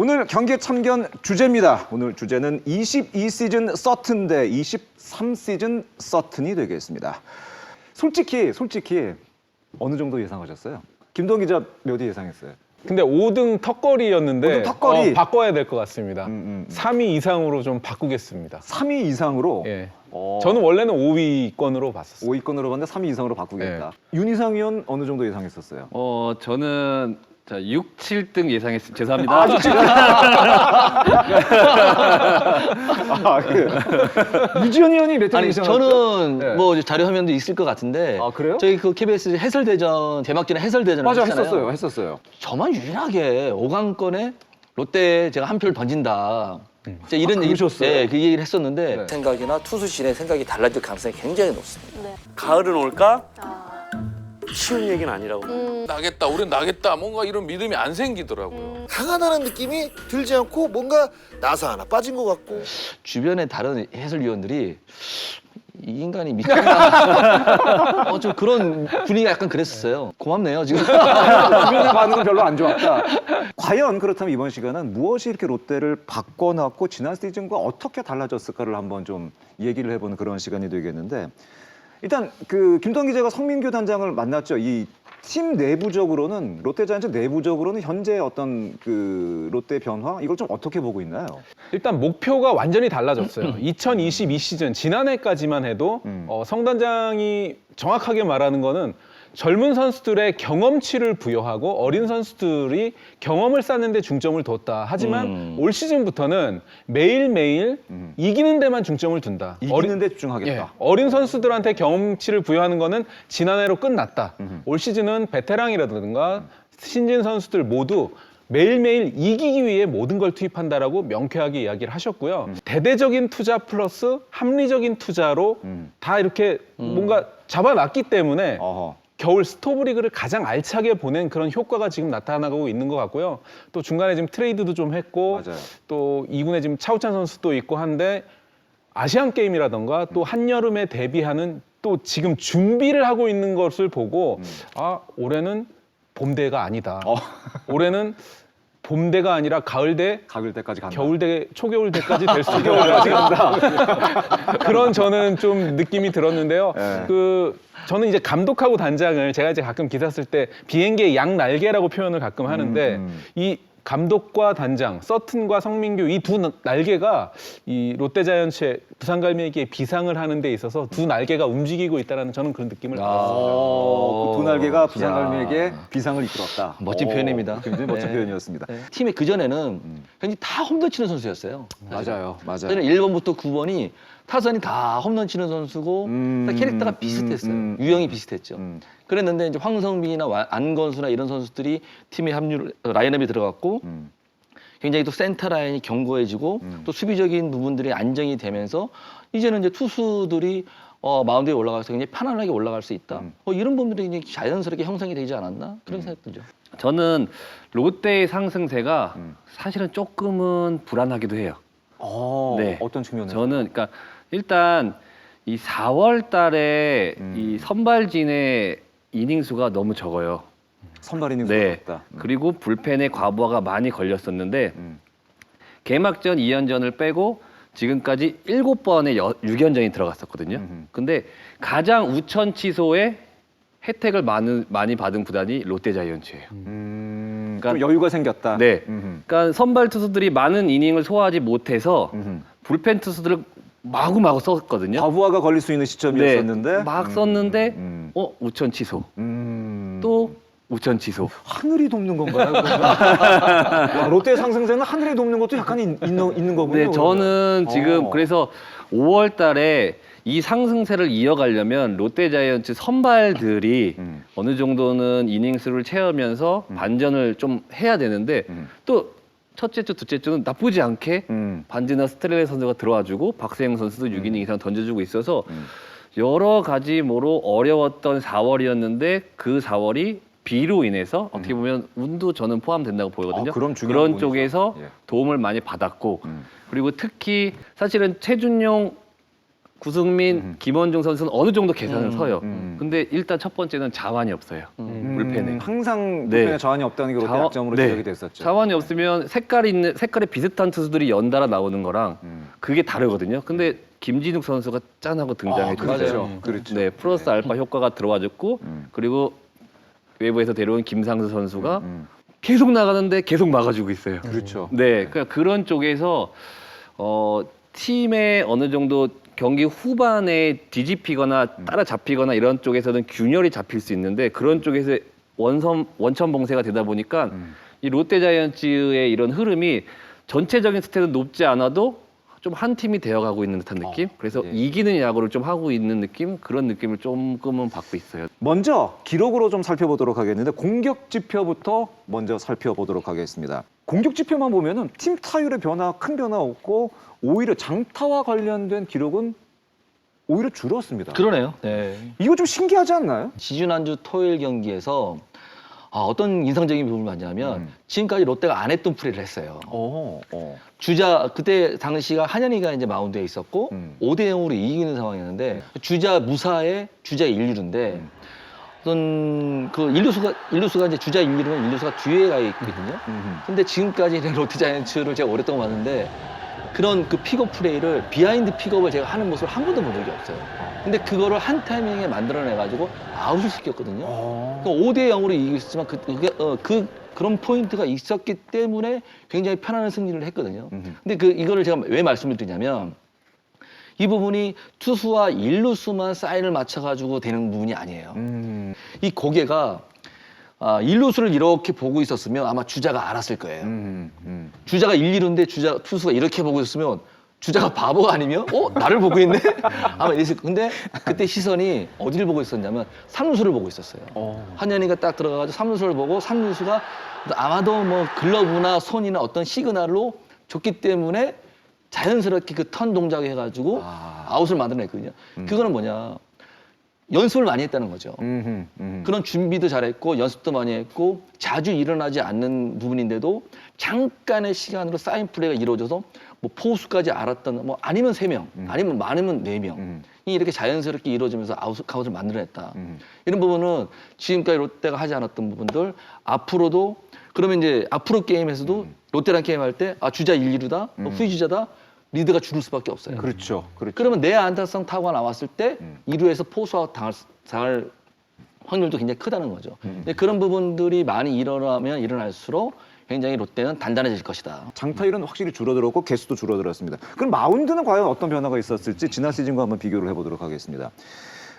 오늘 경기 참견 주제입니다. 오늘 주제는 22시즌 서튼 대 23시즌 서튼이 되겠습니다. 솔직히 솔직히 어느 정도 예상하셨어요? 김동 기자 몇 위 예상했어요? 근데 5등 턱걸이였는데 오등 턱걸이. 어, 바꿔야 될 것 같습니다. 음, 음, 음. 3위 이상으로 좀 바꾸겠습니다. 3위 이상으로 예. 어, 저는 원래는 5위권으로 봤었어요. 5위권으로 봤는데 3위 이상으로 바꾸겠다. 윤희상 의원 어느 정도 예상했었어요? 어 저는 자 6, 7등 예상했습니다. 죄송합니다. 아. 아, 그 유지현 의원이 몇등 아니 예상했죠? 저는 네. 뭐 자료 화면도 있을 것 같은데 아, 그래요? 저희 그 KBS 해설대전 대막전에 해설대전을 맞아 했잖아요. 했었어요, 했었어요. 저만 유일하게 5강권에 롯데 제가 한 표를 던진다. 진짜 이런 아, 얘기, 그러셨어요? 네, 그 얘기를 했었는데 네. 생각이나 투수진의 생각이 달라질 가능성이 굉장히 높습니다. 네. 가을은 올까? 아. 쉬운 얘기는 아니라고. 나겠다, 우린 나겠다. 뭔가 이런 믿음이 안 생기더라고요. 강하다는 느낌이 들지 않고 뭔가 나사 하나 빠진 것 같고 주변의 다른 해설위원들이 이 인간이 미쳤나? 어, 좀 그런 분위기가 약간 그랬었어요. 고맙네요 지금. 주변의 반응은 별로 안 좋았다. 과연 그렇다면 이번 시간은 무엇이 이렇게 롯데를 바꿔놨고 지난 시즌과 어떻게 달라졌을까를 한번 좀 얘기를 해보는 그런 시간이 되겠는데 일단 그 김동 기자가 성민규 단장을 만났죠. 이 팀 내부적으로는 롯데자이언츠 내부적으로는 현재 어떤 그 롯데 변화 이걸 좀 어떻게 보고 있나요? 일단 목표가 완전히 달라졌어요. 2022 시즌 지난해까지만 해도 음. 어, 성 단장이 정확하게 말하는 거는 젊은 선수들의 경험치를 부여하고 어린 선수들이 경험을 쌓는 데 중점을 뒀다. 하지만 음. 올 시즌부터는 매일매일 음. 이기는 데만 중점을 둔다. 이기는 데 집중하겠다. 예, 어린 선수들한테 경험치를 부여하는 거는 지난해로 끝났다. 음흠. 올 시즌은 베테랑이라든가 신진 선수들 모두 매일매일 이기기 위해 모든 걸 투입한다라고 명쾌하게 이야기를 하셨고요. 대대적인 투자 플러스 합리적인 투자로 음. 다 이렇게 뭔가 잡아놨기 때문에 어허. 겨울 스토브리그를 가장 알차게 보낸 그런 효과가 지금 나타나고 있는 것 같고요. 또 중간에 지금 트레이드도 좀 했고 맞아요. 또 2군에 지금 차우찬 선수도 있고 한데 아시안 게임이라던가 또 한여름에 대비하는 또 지금 준비를 하고 있는 것을 보고 아 올해는 봄대가 아니다. 어. 올해는 봄대가 아니라 가을대 가을 때까지 간다. 겨울대 초겨울대까지 될수 간다. 그런 저는 좀 느낌이 들었는데요. 예. 그 저는 이제 감독하고 단장을 제가 이제 가끔 기사 쓸 때 비행기의 양 날개라고 표현을 가끔 하는데 음, 음. 이 감독과 단장, 서튼과 성민규 이 두 날개가 이 롯데자이언츠의 부산갈매기의 비상을 하는 데 있어서 두 날개가 움직이고 있다라는 저는 그런 느낌을 받았습니다. 어, 그두 날개가 야. 부산갈매에게 비상을 이끌었다. 멋진 오, 표현입니다. 굉장히 멋진 네. 표현이었습니다. 네. 팀의 그 전에는 굉장히 다 홈런 치는 선수였어요. 맞아요, 맞아요. 저는 1번부터 9번이 타선이 다 홈런 치는 선수고 음, 다 캐릭터가 음, 비슷했어요. 음, 음. 유형이 비슷했죠. 음. 그랬는데 이제 황성빈이나 와- 안건수나 이런 선수들이 팀에 합류 라인업에 들어갔고 음. 굉장히 또 센터 라인이 견고해지고 음. 또 수비적인 부분들이 안정이 되면서 이제는 이제 투수들이 어, 마운드에 올라가서 굉장히 편안하게 올라갈 수 있다. 음. 어, 이런 부분들이 이제 자연스럽게 형성이 되지 않았나 그런 생각 들죠. 저는 롯데의 상승세가 음. 사실은 조금은 불안하기도 해요. 어, 네. 어떤 측면에서? 저는 그러니까 일단 이 4월 달에 음. 이 선발진의 이닝 수가 너무 적어요. 선발 이닝 네. 수가 없다. 그리고 불펜에 과부하가 많이 걸렸었는데 음. 개막전 2연전을 빼고 지금까지 7번의 6연전이 들어갔었거든요. 음흠. 근데 가장 우천 취소에 혜택을 많은, 많이 받은 구단이 롯데자이언츠예요. 음, 그러니까- 좀 여유가 생겼다. 네. 음흠. 그러니까 선발 투수들이 많은 이닝을 소화하지 못해서 음흠. 불펜 투수들을 마구마구 썼거든요. 과부하가 걸릴 수 있는 시점이었었는데 네, 막 썼는데 음. 어 우천 취소 음. 또 우천 취소. 하늘이 돕는 건가요? 와, 롯데 상승세는 하늘이 돕는 것도 약간 있, 있는, 있는 거군요. 네, 저는 지금 어. 그래서 5월 달에 이 상승세를 이어가려면 롯데자이언츠 선발들이 음. 어느 정도는 이닝수를 채우면서 반전을 좀 해야 되는데 음. 또 첫째 주, 둘째 주는 나쁘지 않게 음. 반지나 스트렐레 선수가 들어와주고 박세영 선수도 6이닝 이상 던져주고 있어서 음. 여러 가지 모로 어려웠던 4월이었는데 그 4월이 비로 인해서 어떻게 보면 운도 저는 포함된다고 보거든요. 아, 그럼 중요한 그런 부분이죠. 쪽에서 예. 도움을 많이 받았고 음. 그리고 특히 사실은 최준용 구승민, 김원중 선수는 어느 정도 계산을 음, 서요. 음. 근데 일단 첫 번째는 자완이 없어요. 음, 불펜에. 항상 네. 불펜에 자원이 없다는 게 롯데 자원- 약점으로 네. 지적이 됐었죠. 자완이 없으면 색깔이 있는 색깔이 비슷한 투수들이 연달아 나오는 거랑 음. 그게 다르거든요. 근데 김진욱 선수가 짠하고 등장해 줬어요. 그렇죠. 그렇죠. 네, 플러스 알파 효과가 들어와줬고 음. 그리고 외부에서 데려온 김상수 선수가 음. 계속 나가는데 계속 막아주고 있어요. 그렇죠. 네, 그러니까 그런 쪽에서 어, 팀의 어느 정도 경기 후반에 뒤집히거나 따라잡히거나 이런 쪽에서는 균열이 잡힐 수 있는데 그런 쪽에서 원선 원천 봉쇄가 되다 보니까 음. 이 롯데자이언츠의 이런 흐름이 전체적인 스탯은 높지 않아도 좀 한 팀이 되어가고 있는 듯한 느낌. 그래서 예. 이기는 야구를 좀 하고 있는 느낌 그런 느낌을 조금은 받고 있어요. 먼저 기록으로 좀 살펴보도록 하겠는데 공격 지표부터 먼저 살펴보도록 하겠습니다. 공격 지표만 보면은 팀 타율의 변화 큰 변화 없고 오히려 장타와 관련된 기록은 오히려 줄었습니다. 그러네요. 네. 이거 좀 신기하지 않나요? 지지난주 토요일 경기에서 아, 어떤 인상적인 부분을 봤냐면 음. 지금까지 롯데가 안 했던 플레이를 했어요. 어, 어. 주자 그때 당시가 한현희가 이제 마운드에 있었고 음. 5대 0으로 이기는 상황이었는데 주자 무사에 주자 1루인데 음. 어떤 그 일루수가 일루수가 이제 주자 1루면 일루수가 뒤에 가 있거든요. 음. 근데 지금까지 롯데 자이언츠를 제가 오랫동안 봤는데 그런 그 픽업 플레이를 비하인드 픽업을 제가 하는 모습을 한 번도 본 적이 없어요. 근데 그거를 한 타이밍에 만들어내 가지고 아웃을 시켰거든요. 어. 그 5대 0으로 이겼지만 그, 그게, 어, 그 그런 포인트가 있었기 때문에 굉장히 편안한 승리를 했거든요. 음. 근데 그 이거를 제가 왜 말씀을 드리냐면 이 부분이 투수와 일루수만 사인을 맞춰가지고 되는 부분이 아니에요. 음. 이 고개가 아, 일루수를 이렇게 보고 있었으면 아마 주자가 알았을 거예요. 음. 음. 주자가 1, 2루인데 주자 투수가 이렇게 보고 있었으면 주자가 바보가 아니면 어 나를 보고 있네 아마 이랬을 거. 근데 그때 시선이 어디를 보고 있었냐면 삼루수를 보고 있었어요. 어. 한현이가 딱 들어가가지고 삼루수를 보고 삼루수가 아마도 뭐 글러브나 손이나 어떤 시그널로 줬기 때문에 자연스럽게 그 턴 동작 해가지고 아. 아웃을 만들어냈거든요. 음. 그거는 뭐냐 연습을 많이 했다는 거죠. 음. 음. 그런 준비도 잘했고 연습도 많이 했고 자주 일어나지 않는 부분인데도 잠깐의 시간으로 사인 플레이가 이루어져서 뭐 포수까지 알았던 뭐 아니면 세명 음. 아니면 많으면 네 명이 음. 이렇게 자연스럽게 이루어지면서 아웃 카웃을 만들어냈다. 음. 이런 부분은 지금까지 롯데가 하지 않았던 부분들 앞으로도 그러면 이제 앞으로 게임에서도 롯데랑 게임할 때 아 주자 1, 2루다 음. 후위 주자다 리드가 줄을 수밖에 없어요. 그렇죠. 그렇죠. 그러면 내 안타성 타구가 나왔을 때 음. 2루에서 포수아웃 당할, 당할 확률도 굉장히 크다는 거죠. 음. 근데 그런 부분들이 많이 일어나면 일어날수록 굉장히 롯데는 단단해질 것이다. 장타율은 확실히 줄어들었고 개수도 줄어들었습니다. 그럼 마운드는 과연 어떤 변화가 있었을지 지난 시즌과 한번 비교를 해보도록 하겠습니다.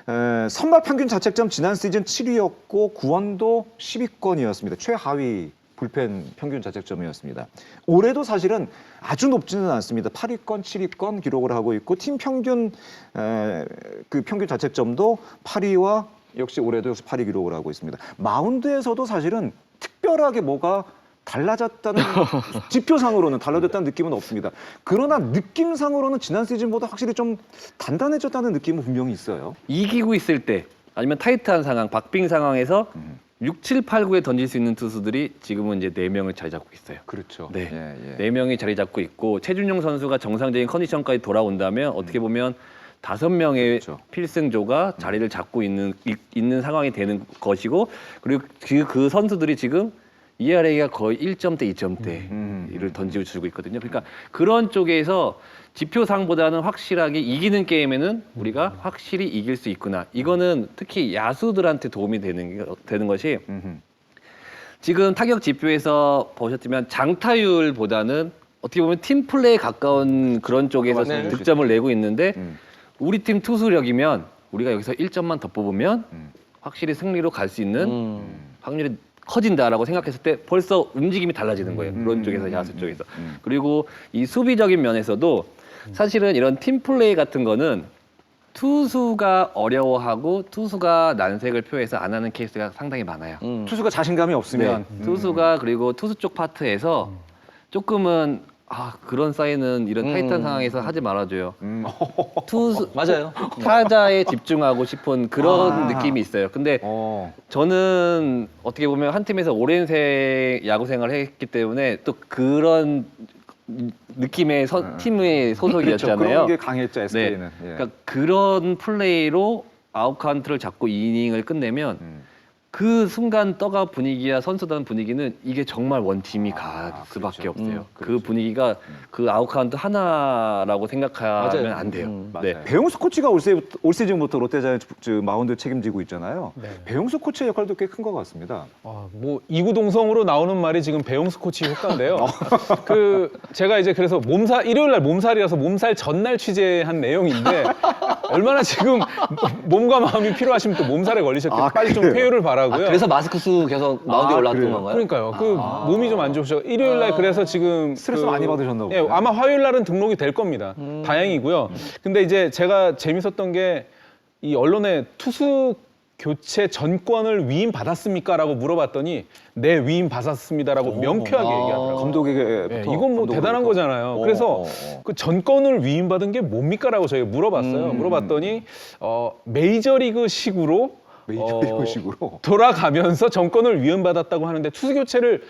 에, 선발 평균 자책점 지난 시즌 7위였고 구원도 10위권이었습니다. 최하위 불펜 평균 자책점이었습니다. 올해도 사실은 아주 높지는 않습니다. 8위권, 7위권 기록을 하고 있고 팀 평균 에, 그 평균 자책점도 8위와 역시 올해도 역시 8위 기록을 하고 있습니다. 마운드에서도 사실은 특별하게 뭐가 달라졌다는 지표상으로는 달라졌다는 느낌은 없습니다. 그러나 느낌상으로는 지난 시즌보다 확실히 좀 단단해졌다는 느낌은 분명히 있어요. 이기고 있을 때 아니면 타이트한 상황, 박빙 상황에서 음. 6, 7, 8, 9에 던질 수 있는 투수들이 지금은 이제 네 명을 자리 잡고 있어요. 그렇죠. 네. 예, 예. 네 명이 자리 잡고 있고 최준용 선수가 정상적인 컨디션까지 돌아온다면 어떻게 보면 다섯 명의 음. 그렇죠. 필승조가 자리를 잡고 있는 이- 있는 상황이 되는 것이고 그리고 그, 그 선수들이 지금 ERA가 거의 1점대, 2점대 음. 이를 던지고 주고 있거든요. 그러니까 그런 쪽에서 지표상보다는 확실하게 이기는 게임에는 우리가 확실히 이길 수 있구나. 이거는 특히 야수들한테 도움이 되는 게- 되는 것이. 지금 타격 지표에서 보셨지만 장타율보다는 어떻게 보면 팀 플레이에 가까운 그런 쪽에서 네. 득점을 내고 있는데 음. 우리 팀 투수력이면 우리가 여기서 1점만 더 뽑으면 음. 확실히 승리로 갈 수 있는 음. 확률이 커진다라고 생각했을 때 벌써 움직임이 달라지는 거예요. 음, 그런 쪽에서 음, 야수 음, 쪽에서. 음. 그리고 이 수비적인 면에서도 사실은 이런 팀 플레이 같은 거는 투수가 어려워하고 투수가 난색을 표해서 안 하는 케이스가 상당히 많아요. 음. 투수가 자신감이 없으면 네. 투수가 그리고 투수 쪽 파트에서 조금은 아 그런 사인은 이런 음. 타이트한 상황에서 하지 말아줘요. 음. 투수 맞아요. 타자에 집중하고 싶은 그런 아. 느낌이 있어요. 근데 어. 저는 어떻게 보면 한 팀에서 오랜 세 야구 생활을 했기 때문에 또 그런 느낌의 선- 팀의 그렇죠. 소속이었잖아요. 그런 게 강했죠 SK는. 예. 그러니까 그런 플레이로 아웃 카운트를 잡고 이닝을 끝내면 음. 그 순간 떠가 분위기야 선수단 분위기는 이게 정말 원팀이 아, 갈 수밖에 그렇죠. 없어요. 음, 그 분위기가 그 아웃 카운트 하나라고 생각하면 맞아요. 안 돼요. 음, 네. 배용수 코치가 올, 시, 올 시즌부터 롯데자이언츠 저 마운드 책임지고 있잖아요. 네. 배용수 코치의 역할도 꽤 큰 것 같습니다. 아, 뭐 이구동성으로 나오는 말이 지금 배용수 코치 효과인데요. 그 제가 이제 그래서 몸살 일요일 날 몸살이라서 몸살 전날 취재한 내용인데 얼마나 지금 몸과 마음이 필요하시면 또 몸살에 걸리셨겠 아, 빨리 좀 그래요? 폐유를 아, 바라고요. 그래서 마스크 쓰고 계속 마운드에 아, 올라왔던 그래요? 건가요? 그러니까요. 그 몸이 좀 안 좋으셔. 일요일 날 그래서 지금 스트레스 그- 많이 받으셨나 예, 보네요. 아마 화요일 날은 등록이 될 겁니다. 다행이고요. 근데 이제 제가 재밌었던 게 이 언론에 투수 교체 전권을 위임 받았습니까라고 물어봤더니 네 위임 받았습니다라고 명쾌하게 아. 얘기하더라고요. 감독에게 예, 이건 뭐 대단한 거잖아요. 어, 그래서 어, 어. 그 전권을 위임받은 게 뭡니까라고 저희가 물어봤어요. 음. 물어봤더니 어, 메이저리그식으로 메이저리그식으로. 어, 돌아가면서 정권을 위임받았다고 하는데 투수 교체를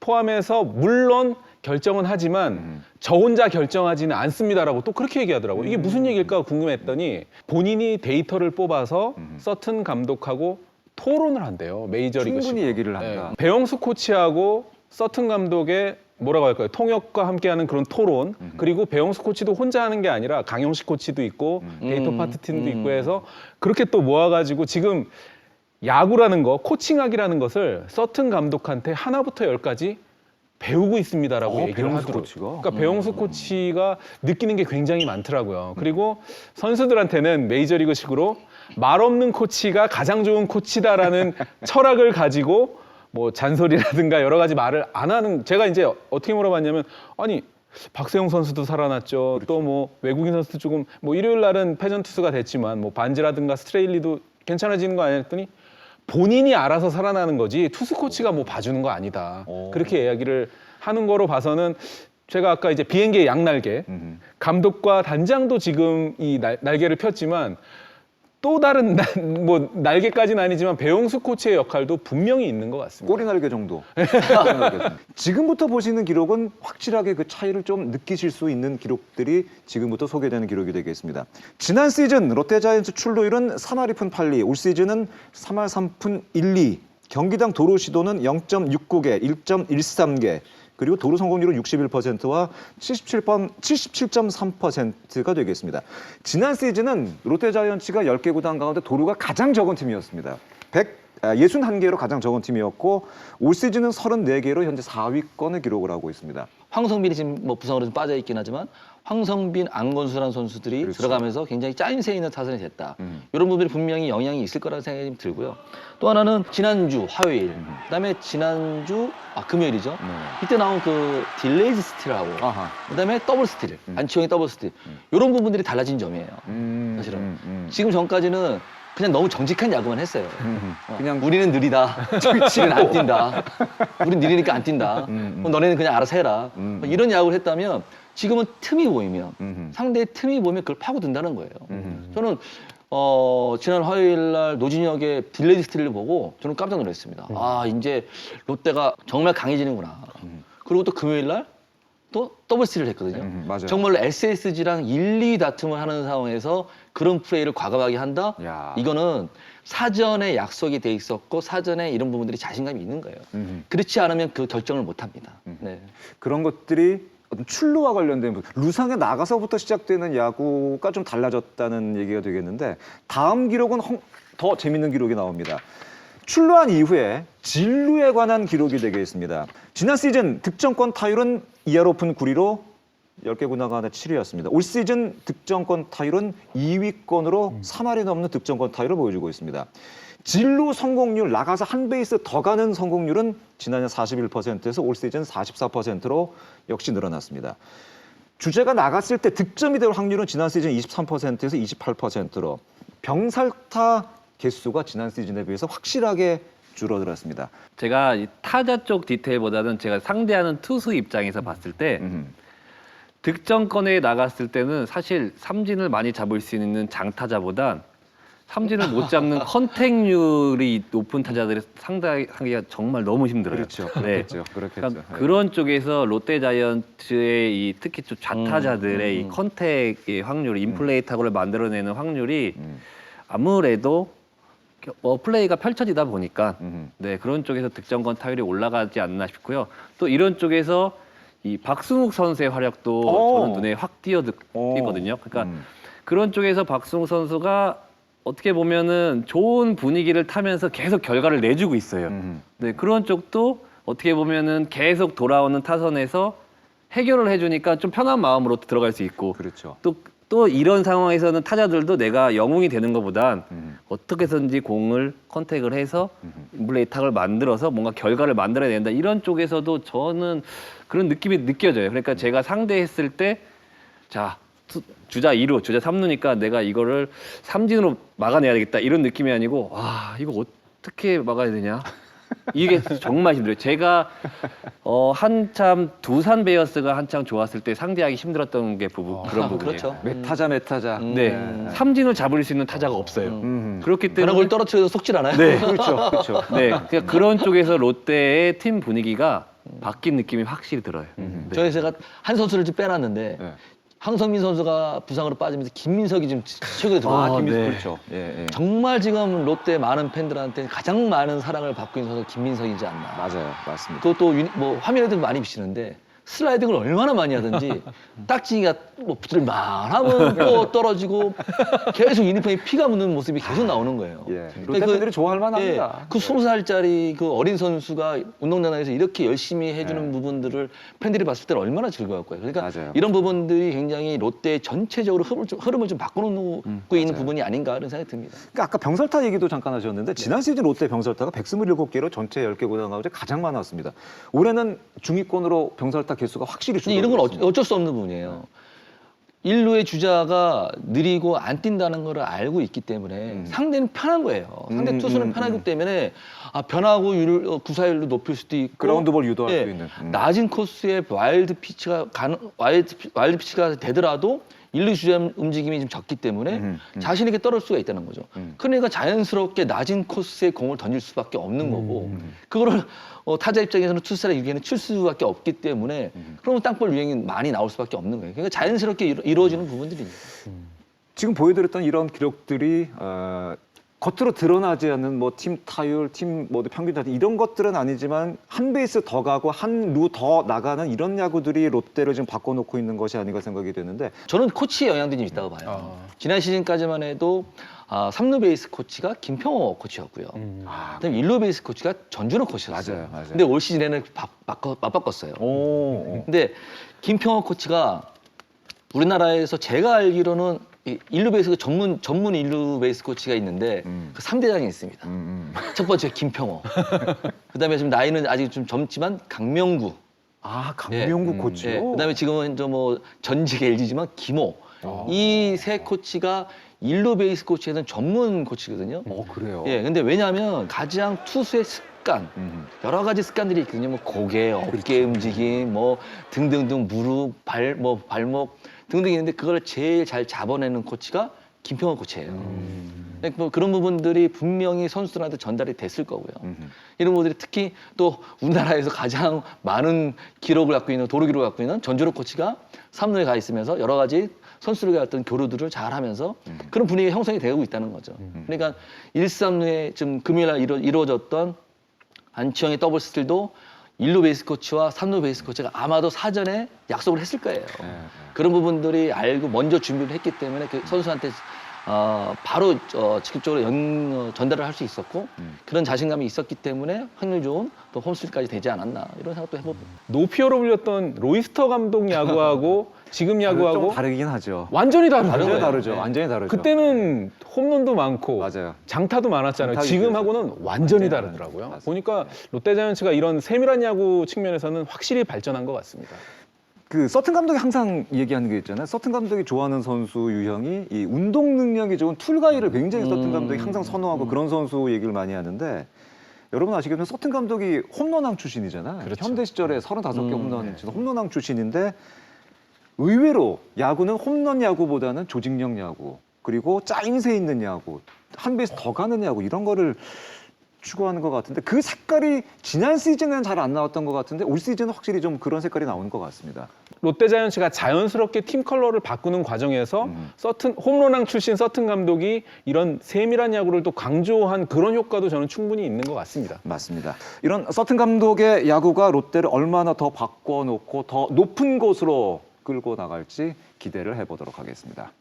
포함해서 물론 결정은 하지만 음. 저 혼자 결정하지는 않습니다라고 또 그렇게 얘기하더라고요. 음. 이게 무슨 얘기일까 궁금했더니 본인이 데이터를 뽑아서 음. 서튼 감독하고 토론을 한대요. 메이저리그 충분히. 얘기를 한다. 네. 배영수 코치하고 서튼 감독의 뭐라고 할까요? 통역과 함께하는 그런 토론 음. 그리고 배영수 코치도 혼자 하는 게 아니라 강영식 코치도 있고 데이터 음. 파트 팀도 음. 있고 해서 그렇게 또 모아가지고 지금 야구라는 거 코칭학이라는 것을 서튼 감독한테 하나부터 열까지 배우고 있습니다라고 어, 얘기를 배용수 하더라고요. 코치가? 음. 그러니까 배영수 코치가 느끼는 게 굉장히 많더라고요. 그리고 선수들한테는 메이저리그식으로 말 없는 코치가 가장 좋은 코치다라는 철학을 가지고 뭐 잔소리라든가 여러 가지 말을 안 하는 제가 이제 어떻게 물어봤냐면 아니 박세용 선수도 살아났죠. 또 뭐 외국인 선수도 조금 뭐 일요일 날은 패전 투수가 됐지만 뭐 반지라든가 스트레일리도 괜찮아지는 거 아니었더니 본인이 알아서 살아나는 거지 투수 코치가 뭐 봐주는 거 아니다. 오. 그렇게 이야기를 하는 거로 봐서는 제가 아까 이제 비행기의 양날개 음. 감독과 단장도 지금 이 날, 날개를 폈지만 또 다른 날- 뭐 날개까지는 아니지만 배용수 코치의 역할도 분명히 있는 것 같습니다. 꼬리 날개 정도. 꼬리 날개 정도. 지금부터 보시는 기록은 확실하게 그 차이를 좀 느끼실 수 있는 기록들이 지금부터 소개되는 기록이 되겠습니다. 지난 시즌 롯데자이언츠 출루율은 3할 2푼 8리, 올 시즌은 3할 3푼 1리, 경기당 도루 시도는 0.69개, 1.13개, 그리고 도루 성공률은 61%와 77번, 77.3%가 되겠습니다. 지난 시즌은 롯데자이언츠가 10개 구단 가운데 도루가 가장 적은 팀이었습니다. 100, 아, 61개로 가장 적은 팀이었고 올 시즌은 34개로 현재 4위권을 기록을 하고 있습니다. 황성빈이 지금 뭐 부상으로 좀 빠져 있긴 하지만 황성빈, 안건수라는 선수들이 그렇죠. 들어가면서 굉장히 짜임새 있는 타선이 됐다. 음. 이런 부분들이 분명히 영향이 있을 거라는 생각이 좀 들고요. 또 하나는 지난주 화요일, 그다음에 지난주 아 금요일이죠. 네. 이때 나온 그 딜레이즈 스틸하고 아하. 그다음에 더블 스틸, 안치홍의 더블 스틸 이런 부분들이 달라진 점이에요. 음, 사실은 음, 음. 지금 전까지는 그냥 너무 정직한 야구만 했어요. 음, 어, 그냥 우리는 느리다. 우리는 안 뛴다. 우린 느리니까 안 뛴다. 음, 음. 뭐 너네는 그냥 알아서 해라. 음, 뭐 이런 야구를 했다면 지금은 틈이 보이면 음, 상대의 틈이 보이면 그걸 파고든다는 거예요. 음. 저는 어, 지난 화요일 날 노진혁의 딜레이드 스틸을 보고 저는 깜짝 놀랐습니다. 아, 이제 롯데가 정말 강해지는구나. 음. 그리고 또 금요일 날 또 더블 스틸을 했거든요. 음, 맞아요. 정말로 SSG랑 1, 2 다툼을 하는 상황에서 그런 플레이를 과감하게 한다? 야. 이거는 사전에 약속이 돼 있었고 사전에 이런 부분들이 자신감이 있는 거예요. 음. 그렇지 않으면 그 결정을 못 합니다. 네. 그런 것들이 어떤 출루와 관련된 루상에 나가서부터 시작되는 야구가 좀 달라졌다는 얘기가 되겠는데 다음 기록은 헝- 더 재밌는 기록이 나옵니다. 출루한 이후에 진루에 관한 기록이 되겠습니다. 지난 시즌 득점권 타율은 2할 오픈 9리로 10개 구단 가운데 7위였습니다. 올 시즌 득점권 타율은 2위권으로 3할이 넘는 득점권 타율을 보여주고 있습니다. 진루 성공률 나가서 한 베이스 더 가는 성공률은 지난해 41%에서 올 시즌 44%로 역시 늘어났습니다. 주제가 나갔을 때 득점이 될 확률은 지난 시즌 23%에서 28%로 병살타 개수가 지난 시즌에 비해서 확실하게 줄어들었습니다. 제가 이 타자 쪽 디테일보다는 제가 상대하는 투수 입장에서 봤을 때 음. 득점권에 나갔을 때는 사실 삼진을 많이 잡을 수 있는 장타자보단 삼진을 못 잡는 컨택률이 높은 타자들이 상대하기가 정말 너무 힘들어요. 그렇죠. 네. 그렇겠죠. 그렇겠죠. 그러니까 예. 그런 쪽에서 롯데 자이언츠의 이 특히 좀 좌타자들의 이 컨택의 확률, 인플레이 타구를 만들어내는 확률이 음. 아무래도 어, 플레이가 펼쳐지다 보니까 음. 네 그런 쪽에서 득점권 타율이 올라가지 않나 싶고요. 또 이런 쪽에서 이 박승욱 선수의 활약도 오. 저는 눈에 확 띄어드거든요. 그러니까 음. 그런 쪽에서 박승욱 선수가 어떻게 보면은 좋은 분위기를 타면서 계속 결과를 내주고 있어요. 음. 네 그런 쪽도 어떻게 보면은 계속 돌아오는 타선에서 해결을 해주니까 좀 편한 마음으로 들어갈 수 있고 그렇죠. 또 또 이런 상황에서는 타자들도 내가 영웅이 되는 것보단 음. 어떻게든지 공을 컨택을 해서 음. 인블레이 탁을 만들어서 뭔가 결과를 만들어야 된다 이런 쪽에서도 저는 그런 느낌이 느껴져요. 그러니까 제가 상대했을 때자 주자 2루, 주자 3루니까 내가 이거를 삼진으로 막아내야 되겠다 이런 느낌이 아니고 와 이거 어떻게 막아야 되냐 이게 정말 힘들어요. 제가 어 한참 두산 베어스가 한창 좋았을 때 상대하기 힘들었던 게 부분 그런 부분이에요. 그렇죠. 메타자 메타자. 네, 삼진을 잡을 수 있는 타자가 없어요. 음. 그렇기 변화구를 때문에 떨어뜨려도 속질 않아요. 네, 그렇죠. 그렇죠. 네, 그러니까 그런 쪽에서 롯데의 팀 분위기가 바뀐 느낌이 확실히 들어요. 네. 저희 제가 한 선수를 좀 빼놨는데 네. 황성민 선수가 부상으로 빠지면서 김민석이 지금 최근에 아, 들어왔어요. 김민수 네. 그렇죠. 예, 예. 정말 지금 롯데 많은 팬들한테 가장 많은 사랑을 받고 있는 선수가 김민석이지 않나. 맞아요. 맞습니다. 그것도 유니- 뭐 화면에도 많이 비치는데 슬라이딩을 얼마나 많이 하든지 딱지가 뭐 붙을만 하면 또 떨어지고 계속 유니폼에 피가 묻는 모습이 계속 나오는 거예요. 예. 롯데 팬들이 좋아할 만합니다. 예, 그 스무 살짜리 그 어린 선수가 운동장에서 이렇게 열심히 해주는 네. 부분들을 팬들이 봤을 때는 얼마나 즐거울 거예요. 그러니까 맞아요. 이런 부분들이 굉장히 롯데 전체적으로 흐름을 좀, 흐름을 좀 바꿔놓고 음, 있는 부분이 아닌가 이런 생각이 듭니다. 그러니까 아까 병설타 얘기도 잠깐 하셨는데 지난 시즌 롯데 병설타가 127개로 전체 10개 구단 가운데 가장 많았습니다. 올해는 중위권으로 병설타 개수가 확실히 근데 이런 건 줄어들었습니다. 어- 어쩔 수 없는 부분이에요. 일루의 주자가 느리고 안 뛴다는 걸 알고 있기 때문에 음. 상대는 편한 거예요. 상대 음, 투수는 음, 편하기 음. 때문에 아, 변화구율을 어, 구사율로 높일 수도 있고 그라운드볼 유도할 예, 수 있는. 음. 낮은 코스에 와일드 피치가 가능 와일드, 피- 와일드 피치가 되더라도 일루 주자 움직임이 좀 적기 때문에 음, 음. 자신에게 떨어질 수가 있다는 거죠. 음. 그러니까 자연스럽게 낮은 코스에 공을 던질 수밖에 없는 거고 음. 그거를 어, 타자 입장에서는 투수라 유기에는 칠 수밖에 없기 때문에 음. 그러면 땅볼 유행이 많이 나올 수밖에 없는 거예요. 그러니까 자연스럽게 이루, 이루어지는 부분들입니다. 지금 보여드렸던 이런 기록들이 어, 겉으로 드러나지 않는 뭐 팀 타율, 팀 모두 평균 타율 이런 것들은 아니지만 한 베이스 더 가고 한 루 더 나가는 이런 야구들이 롯데를 지금 바꿔놓고 있는 것이 아닌가 생각이 되는데 저는 코치의 영향도 좀 있다고 봐요. 아. 지난 시즌까지만 해도 아, 3루 베이스 코치가 김평호 코치였고요. 음. 아, 그다음에 1루 베이스 코치가 전준호 코치였어요. 맞아요, 맞아요. 근데 올 시즌에는 바, 바꿔, 맞바꿨어요. 오, 근데 김평호 코치가 우리나라에서 제가 알기로는 이 일루 베이스 전문 전문 일루 베이스 코치가 있는데 음. 그 3대장이 있습니다. 음, 음. 첫 번째 김평호. 그다음에 지금 나이는 아직 좀 젊지만 강명구. 아 강명구 예. 코치요. 예, 그다음에 지금은 저 뭐 전직 LG지만 김호. 아. 이세 코치가 일루 베이스 코치에는 전문 코치거든요. 어 그래요. 예, 근데 왜냐하면 가장 투수의 습관, 음. 여러 가지 습관들이 있거든요. 뭐 고개, 어깨 움직임, 뭐 등등등 무릎, 발, 뭐 발목 등등 있는데 그걸 제일 잘 잡아내는 코치가 김평호 코치예요. 네, 뭐 그런 부분들이 분명히 선수들한테 전달이 됐을 거고요. 음. 이런 부분들이 특히 또 우리나라에서 가장 많은 기록을 갖고 있는 도루 기록을 갖고 있는 전주로 코치가 삼루에 가 있으면서 여러 가지 선수들과 어떤 교류들을 잘 하면서 그런 분위기가 형성이 되고 있다는 거죠. 그러니까 1, 3루에 지금 금요일 날 이루, 이루어졌던 안치영의 더블 스틸도 1루 베이스 코치와 3루 베이스 코치가 아마도 사전에 약속을 했을 거예요. 예, 예. 그런 부분들이 알고 먼저 준비를 했기 때문에 그 선수한테 어, 바로 어, 직접적으로 연, 어, 전달을 할 수 있었고 음. 그런 자신감이 있었기 때문에 확률 좋은 또 홈스까지 되지 않았나 이런 생각도 해봅니다. 노피어로 불렸던 로이스터 감독 야구하고 지금 좀 야구하고 다르긴 하죠. 완전히 다르죠. 완전히 거예요. 다르죠. 네. 완전히 다르죠. 그때는 홈런도 많고 맞아요. 장타도 많았잖아요. 지금하고는 완전히 완전히 다르더라고요. 맞습니다. 보니까 롯데자이언츠가 이런 세밀한 야구 측면에서는 확실히 발전한 것 같습니다. 그 서튼 감독이 항상 얘기하는 게 있잖아요. 서튼 감독이 좋아하는 선수 유형이 이 운동 능력이 좋은 툴가이를 굉장히 서튼 음. 감독이 항상 선호하고 그런 선수 얘기를 많이 하는데 여러분 아시겠지만 서튼 감독이 홈런왕 출신이잖아요. 그렇죠. 현대 시절에 35개 음, 홈런 친 홈런왕 출신인데 의외로 야구는 홈런 야구보다는 조직력 야구 그리고 짜임새 있는 야구, 한 베이스 더 가는 야구 이런 거를 추구하는 것 같은데 그 색깔이 지난 시즌에는 잘 안 나왔던 것 같은데 올 시즌은 확실히 좀 그런 색깔이 나오는 것 같습니다. 롯데자이언츠가 자연스럽게 팀 컬러를 바꾸는 과정에서 음. 서튼 홈런왕 출신 서튼 감독이 이런 세밀한 야구를 또 강조한 그런 효과도 저는 충분히 있는 것 같습니다. 맞습니다. 이런 서튼 감독의 야구가 롯데를 얼마나 더 바꿔놓고 더 높은 곳으로 끌고 나갈지 기대를 해보도록 하겠습니다.